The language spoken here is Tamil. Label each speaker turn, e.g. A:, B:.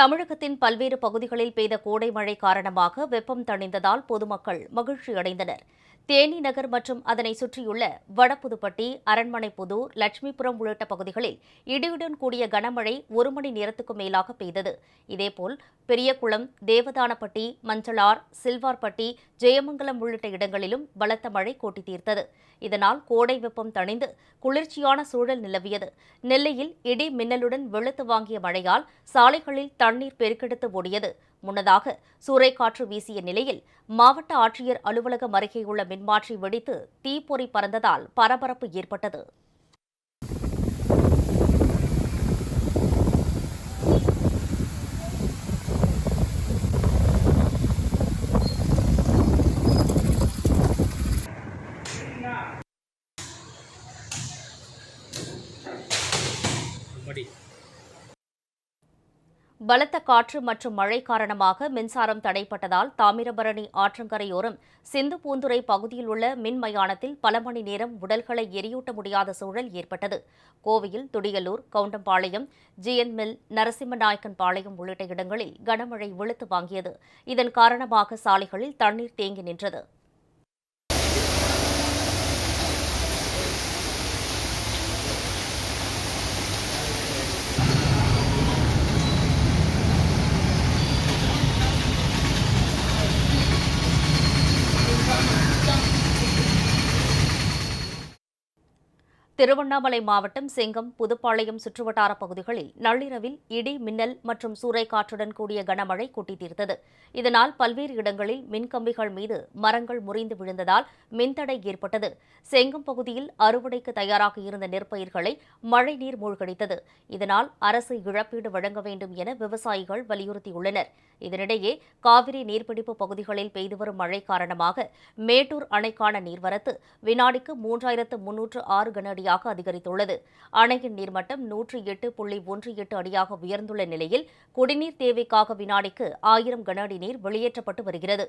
A: தமிழகத்தின் பல்வேறு பகுதிகளில் பெய்த கோடை மழை காரணமாக வெப்பம் தணிந்ததால் பொதுமக்கள் மகிழ்ச்சியடைந்தனர். தேனி நகர் மற்றும் அதனை சுற்றியுள்ள வடபுதுப்பட்டி அரண்மனைப்புதூர் லட்சுமிபுரம் உள்ளிட்ட பகுதிகளில் இடியுடன் கூடிய கனமழை ஒரு மணி நேரத்துக்கு மேலாக பெய்தது. இதேபோல் பெரியகுளம் தேவதானப்பட்டி மஞ்சளார் சில்வார்பட்டி ஜெயமங்கலம் உள்ளிட்ட இடங்களிலும் பலத்த மழை கோட்டி தீர்த்தது. இதனால் கோடை வெப்பம் தணிந்து குளிர்ச்சியான சூழல் நிலவியது. நெல்லையில் இடி மின்னலுடன் வெளுத்து வாங்கிய மழையால் சாலைகளில் தண்ணீர் பெருக்கெடுத்து ஓடியது. முன்னதாக சூறைக்காற்று வீசிய நிலையில் மாவட்ட ஆட்சியர் அலுவலகம் அருகேயுள்ள மின்மாற்றி வெடித்து தீப்பொறி பறந்ததால் பரபரப்பு ஏற்பட்டது.
B: மடி.
A: பலத்த காற்று மற்றும் மழை காரணமாக மின்சாரம் தடைப்பட்டதால் தாமிரபரணி ஆற்றங்கரையோரம் சிந்து பூந்துறை பகுதியில் உள்ள மின் மயானத்தில் பல மணி நேரம் உடல்களை எரியூட்ட முடியாத சூழல் ஏற்பட்டது. கோவையில் Thudiyalur Goundampalayam GN mill Narasimhanaickenpalayam உள்ளிட்ட இடங்களில் கனமழை வெளுத்து வாங்கியது. இதன் காரணமாக சாலைகளில் தண்ணீர் தேங்கி நின்றது. திருவண்ணாமலை மாவட்டம் செங்கம் புதுப்பாளையம் சுற்றுவட்டார பகுதிகளில் நள்ளிரவில் இடி மின்னல் மற்றும் சூறைக்காற்றுடன் கூடிய கனமழை கொட்டி தீர்த்தது இதனால் பல்வேறு இடங்களில் மின்கம்பிகள் மீது மரங்கள் முறிந்து விழுந்ததால் மின்தடை ஏற்பட்டது. செங்கம் பகுதியில் அறுவடைக்கு தயாராக இருந்த நெற்பயிர்களை மழைநீர் மூழ்கடித்தது. இதனால் அரசு இழப்பீடு வழங்க வேண்டும் என விவசாயிகள் வலியுறுத்தியுள்ளனர். இதனிடையே காவிரி நீர்பிடிப்பு பகுதிகளில் பெய்து வரும் மழை காரணமாக மேட்டூர் அணைக்கான நீர்வரத்து வினாடிக்கு மூன்றாயிரத்து முன்னூற்று ஆறு கன அடியாக அதிகரித்துள்ளது. அணையின் நீர்மட்டம் நூற்றி எட்டு புள்ளி ஒன்று எட்டு அடியாக உயர்ந்துள்ள நிலையில் குடிநீர் தேவைக்காக வினாடிக்கு ஆயிரம் கன அடி நீர் வெளியேற்றப்பட்டு வருகிறது.